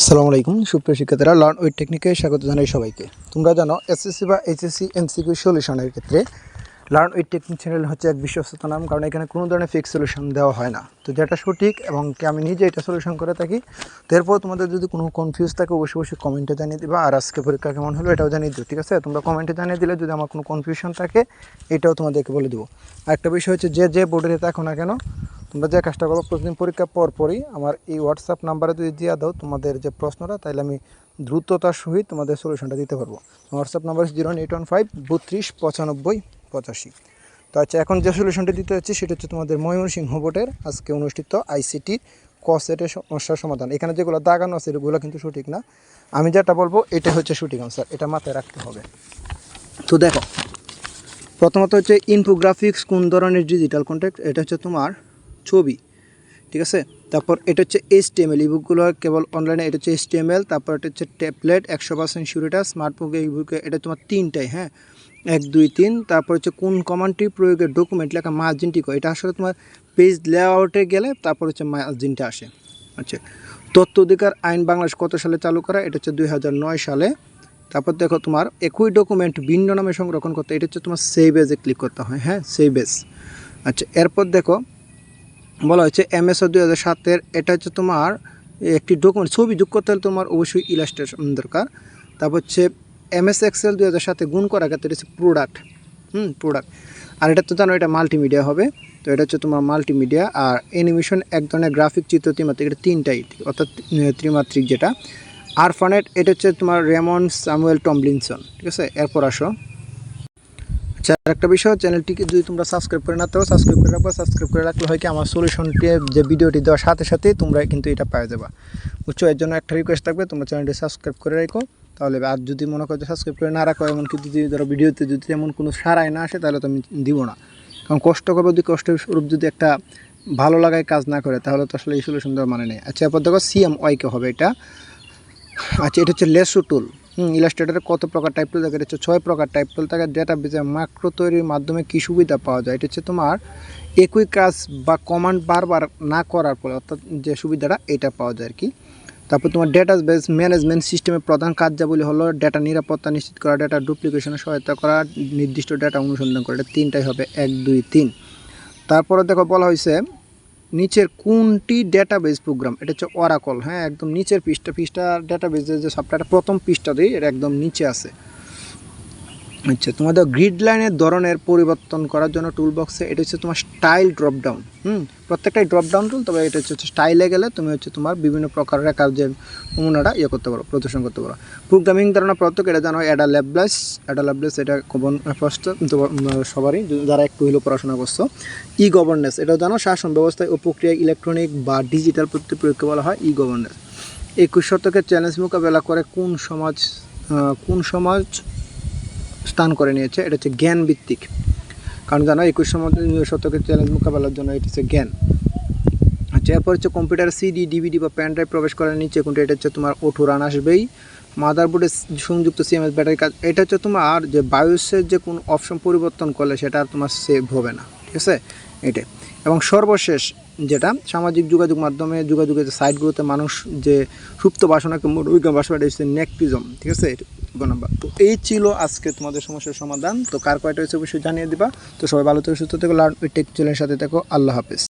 আসসালামু আলাইকুম, সুপ্রিয় শিক্ষার্থীরা লার্ন উইথ টেকনিকে স্বাগত জানাই সবাইকে। তোমরা জানো এসএসসি বা এইচএসসি এমসিকিউ সলিউশনের ক্ষেত্রে লার্ন উইথ টেকনিক চ্যানেল হচ্ছে এক বিশ্বস্ত নাম, কারণ এখানে কোনো ধরনের ফিক্স সলিউশন দেওয়া হয় না। তো যেটা সঠিক এবং কি আমি নিজে এটা সলিউশন করে থাকি, তো এরপর তোমাদের যদি কোনো কনফিউজ থাকে, অবশ্যই অবশ্যই কমেন্টে জানিয়ে দিবা। আর আজকে পরীক্ষা কেমন হলো এটাও জানিয়ে দিও, ঠিক আছে? তোমরা কমেন্টে জানিয়ে দিলে যদি আমার কোনো কনফিউশন থাকে, এটাও তোমাদেরকে বলে দেবো। আরেকটা বিষয় হচ্ছে, যে যে বোর্ডে থাকো না কেন তোমরা যে কাজটা করব প্রতিদিন পরীক্ষা পর পরই আমার এই হোয়াটসঅ্যাপ নাম্বারে যদি দিয়ে দাও, তোমাদের যে প্রশ্নটা তাহলে আমি দ্রুততার সহিত তোমাদের সলিউশনটা দিতে পারব। WhatsApp number zero eight one five বত্রিশ, পঁচানব্বই, পঁচাশি। তো আচ্ছা এখন যে সলিউশনটা দিতে হচ্ছে সেটা হচ্ছে তোমাদের ময়মনসিংহ বোর্ডের আজকে অনুষ্ঠিত আইসিটি কসেটের সমস্যার সমাধান। এখানে যেগুলো দাগানো আছে, এগুলো কিন্তু সঠিক না। আমি যেটা বলব এটা হচ্ছে সঠিক আনসার এটা মাথায় রাখতে হবে। তো দেখো, প্রথমত হচ্ছে ইনফোগ্রাফিক্স কোন ধরনের ডিজিটাল কন্টেক্ট এটা হচ্ছে তোমার ছবি, ঠিক আছে? তারপর এটা হচ্ছে এইচ টি এম এল ইবুকগুলো কেবল অনলাইনে এটা হচ্ছে এইচ টি এম এল তারপর এটা হচ্ছে ট্যাবলেট একশো পার্সেন্ট সিউরিটা স্মার্টফোনে ইবুকে এটা তোমার তিনটাই হ্যাঁ? এক, দুই, তিন, তারপর হচ্ছে কোন কমান্ডটি প্রয়োগের ডকুমেন্ট লেখা মার্জিনটি কো এটা আসলে তোমার পেজ লেআউটে গেলে তারপর হচ্ছে মার্জিনটা আসে। আচ্ছা তথ্য অধিকার আইন বাংলাদেশ কত সালে চালু করা? এটা হচ্ছে দুই হাজার নয় সালে। তারপর দেখো তোমার একই ডকুমেন্ট ভিন্ন নামে সংরক্ষণ করতে, এটা হচ্ছে তোমার সেভ এজে ক্লিক করতে হয় হ্যাঁ? সেভ এজ আচ্ছা এরপর দেখো বলা হচ্ছে এমএসও দুই হাজার সাতের এটা হচ্ছে তোমার একটি ডকুমেন্ট ছবি যোগ করতে হলে তোমার অবশ্যই ইলাস্ট্রেশন দরকার। তারপর হচ্ছে এমএস এক্সেল দুই হাজার সাতে গুণ করা ক্ষেত্রে হচ্ছে প্রোডাক্ট হুম প্রোডাক্ট আর এটা তো জানো, এটা মাল্টিমিডিয়া হবে। তো এটা হচ্ছে তোমার মাল্টিমিডিয়া আর অ্যানিমেশন এক ধরনের গ্রাফিক চিত্র ত্রিমাত্রিক, এটা তিনটাই, অর্থাৎ ত্রিমাত্রিক যেটা। আর ফানেট এটা হচ্ছে তোমার রেমন স্যামুয়েল টমলিনসন ঠিক আছে? এরপর আসো। আর একটা বিষয় চ্যানেলটিকে যদি তোমরা সাবস্ক্রাইব করে না থাকো সাবস্ক্রাইব করে রাখব। সাবস্ক্রাইব করে রাখলে হয় কি, আমার সলিউশনটি যে ভিডিওটি দেওয়ার সাথে সাথে তোমরা কিন্তু এটা পেয়ে যাবা। বুঝছ? এর জন্য একটা রিকোয়েস্ট থাকবে, তোমরা চ্যানেলটি সাবস্ক্রাইব করে রাখো। তাহলে আর যদি মনে করো সাবস্ক্রাইব করে না রাখো, এমনকি যদি ধরো ভিডিওতে যদি এমন কোনো সারাই না আসে, তাহলে তো আমি দিব না। কারণ কষ্ট করব যদি কষ্টের স্বরূপ যদি একটা ভালো লাগায় কাজ না করে, তাহলে তো আসলে এই সলিউশন দেওয়ার মানে নেই। আচ্ছা এরপর দেখো সিএম ওয়াইকে হবে এটা। আচ্ছা এটা হচ্ছে লেসু টুল ইলাস্ট্রেটারে কত প্রকার টাইপ টুল থাকে হচ্ছে ছয় প্রকার টাইপ টুল থাকে। ডেটা বেজে মাক্রো তৈরির মাধ্যমে কী সুবিধা পাওয়া যায়? এটা হচ্ছে তোমার একই কাজ বা কমান্ড বারবার না করার ফলে, অর্থাৎ যে সুবিধাটা, এটা পাওয়া যায় আর কি তারপর তোমার ডেটা বেস ম্যানেজমেন্ট সিস্টেমের প্রধান কার্যাবলী হলো ডেটা নিরাপত্তা নিশ্চিত করা ডেটা ডুপ্লিকেশনে সহায়তা করা, নির্দিষ্ট ডেটা অনুসন্ধান করা। এটা তিনটাই হবে, এক, দুই, তিন। তারপরে দেখো বলা হয়েছে নিচের কোনটি ডেটাবেস প্রোগ্রাম এটা হচ্ছে অরাকল হ্যাঁ একদম নিচের পৃষ্ঠা পৃষ্ঠা ডেটাবেসের যে সফটওয়্যারটা প্রথম পৃষ্ঠাতেই এটা একদম নিচে আছে। আচ্ছা তোমাদের গ্রিড লাইনের ধরনের পরিবর্তন করার জন্য টুল বক্সে এটা হচ্ছে তোমার স্টাইল ড্রপ ডাউন হুম? প্রত্যেকটাই ড্রপ ডাউন টুল তবে এটা হচ্ছে স্টাইলে গেলে তুমি হচ্ছে তোমার বিভিন্ন প্রকারের যে নমুনাটা ইয়ে করতে পারো, প্রদর্শন করতে পারো। প্রোগ্রামিং ধারণা প্রত্যেক, এটা জানো অ্যাডা ল্যাবলেস অ্যাডা ল্যাবলেস এটা কমন ফার্স্ট সবারই যারা একটু হলেও পড়াশোনা করছ। ই গভর্নেন্স এটাও জানো, শাসন ব্যবস্থায় ও প্রক্রিয়া ইলেকট্রনিক বা ডিজিটাল প্রযুক্তি প্রয়োগকে বলা হয় ই গভর্নেন্স একুশ শতকের চ্যালেঞ্জ মোকাবেলা করে কোন সমাজ কোন সমাজ স্থান করে নিয়েছে, এটা হচ্ছে জ্ঞান ভিত্তিক। কারণ জানো, একুশ শতকের চ্যালেঞ্জ মোকাবেলার জন্য এটা হচ্ছে জ্ঞান। আচ্ছা এরপর হচ্ছে কম্পিউটার সিডি ডিভিডি বা প্যান ড্রাইভ প্রবেশ করার নিচে কোনটা, এটা হচ্ছে তোমার ওঠো রান আসবেই। মাদারবোর্ডে সংযুক্ত সিএমএস ব্যাটারি কাজ, এটা হচ্ছে তোমার যে বায়োসের যে কোনো অপশন পরিবর্তন করলে সেটা আর তোমার সেভ হবে না, ঠিক আছে? এটাই। এবং সর্বশেষ যেটা সামাজিক যোগাযোগ মাধ্যমে, যোগাযোগের যে সাইটগুলোতে মানুষ যে সুপ্ত বাসনাকে মনোবিজ্ঞান বাসনা এটা হচ্ছে নেকটিজম ঠিক আছে? নাম্বার। তো এই ছিল আজকে তোমাদের সমস্যার সমাধান। তো কার কয়টা হয়েছে অবশ্যই জানিয়ে দিবা। তো সবাই ভালো থেকে, সুস্থ থেকো, লার্ন টেক চ্যানেলের সাথে থেকো। আল্লাহ হাফেজ।